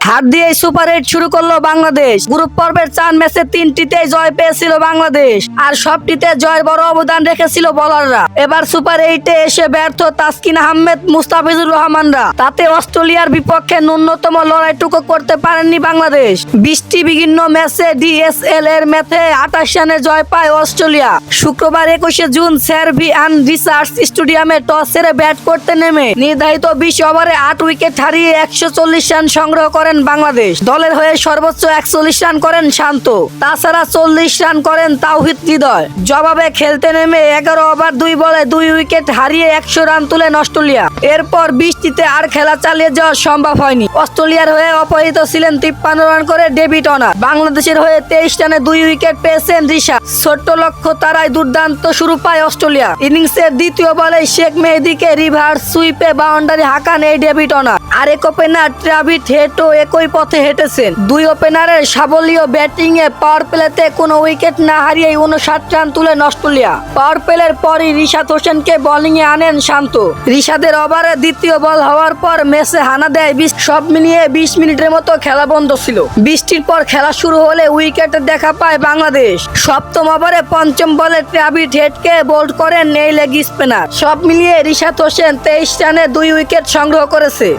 হাত দিয়ে super eight শুরু করল বাংলাদেশ। গ্রুপ পর্বের চার ম্যাচে তিনটিতে জয় পেয়েছিল বাংলাদেশ আর সবটিতে জয়ের বড় অবদান রেখেছিল বলাররা এবার সুপার এইটে এসে ব্যর্থ তাসকিন আহমেদ, মুস্তাফিজুর রহমানরা। তাতে অস্ট্রেলিয়ার বিপক্ষে ন্যূনতম লড়াইটুকু করতে পারেননি বাংলাদেশ। বৃষ্টি বিভিন্ন ম্যাচে ডিএসএল এর ম্যাচে আঠাশ রানে জয় পায় অস্ট্রেলিয়া। শুক্রবার একুশে জুন সার্ভি অ্যান্ড রিসার্চ স্টেডিয়ামে টস সেরে ব্যাট করতে নেমে। নির্ধারিত বিশ ওভারে আট উইকেট হারিয়ে একশো চল্লিশ রান সংগ্রহ করেন বাংলাদেশ। দলের হয়ে সর্বোচ্চ একচল্লিশ রান করেন শান্ত। তাছাড়া চল্লিশ রান করেন তাওহিদ হৃদয়। জবাবে খেলতে নেমে এগারো ওভার, দুই বলে দুই উইকেট হারিয়ে একশো রান তুলেন অস্ট্রেলিয়া। এরপর বৃষ্টিতে আর খেলা চালিয়ে যাওয়া সম্ভব হয়নি। অস্ট্রেলিয়ার হয়ে অপহৃত ছিলেন তিপ্পান্ন রান করে ডেভিড অনার। বাংলাদেশের হয়ে তেইশ রানে দুই উইকেট পেয়েছেন রিশা। ছোট্ট লক্ষ্য তারাই দুর্দান্ত শুরু পায় অস্ট্রেলিয়া। ইনিংসের দ্বিতীয় বলে শেখ মেহেদিকে রিভার্স সুইপে বাউন্ডারি হাঁকান এই ডেভিড অনার। আরেক ওপেনার ট্রাভিড হেটো একই পথে হেঁটেছেন। দুই ওপেনারের সাবলীয় ব্যাটিং এ পাওয়ার প্লেতে কোনো উইকেট না হারিয়ে উনষাট রান তুলেন অস্ট্রেলিয়া পাওয়ার প্লের পরই রিশাদ হোসেনকে বোলিং এ আনেন শান্ত। রিশাদের ওভারে দ্বিতীয় বল হওয়ার পর ম্যাচে হানা দেয় বিশ, সব মিলিয়ে বিশ মিনিটের মতো খেলা বন্ধ ছিল। বৃষ্টির পর খেলা শুরু হলে উইকেট দেখা পায় বাংলাদেশ। সপ্তম ওভারে পঞ্চম বলে ট্রাভিড হেডকে বোল্ড করেন এই লেগ স্পিনার। সব মিলিয়ে রিশাদ হোসেন তেইশ রানে দুই উইকেট সংগ্রহ করেছে।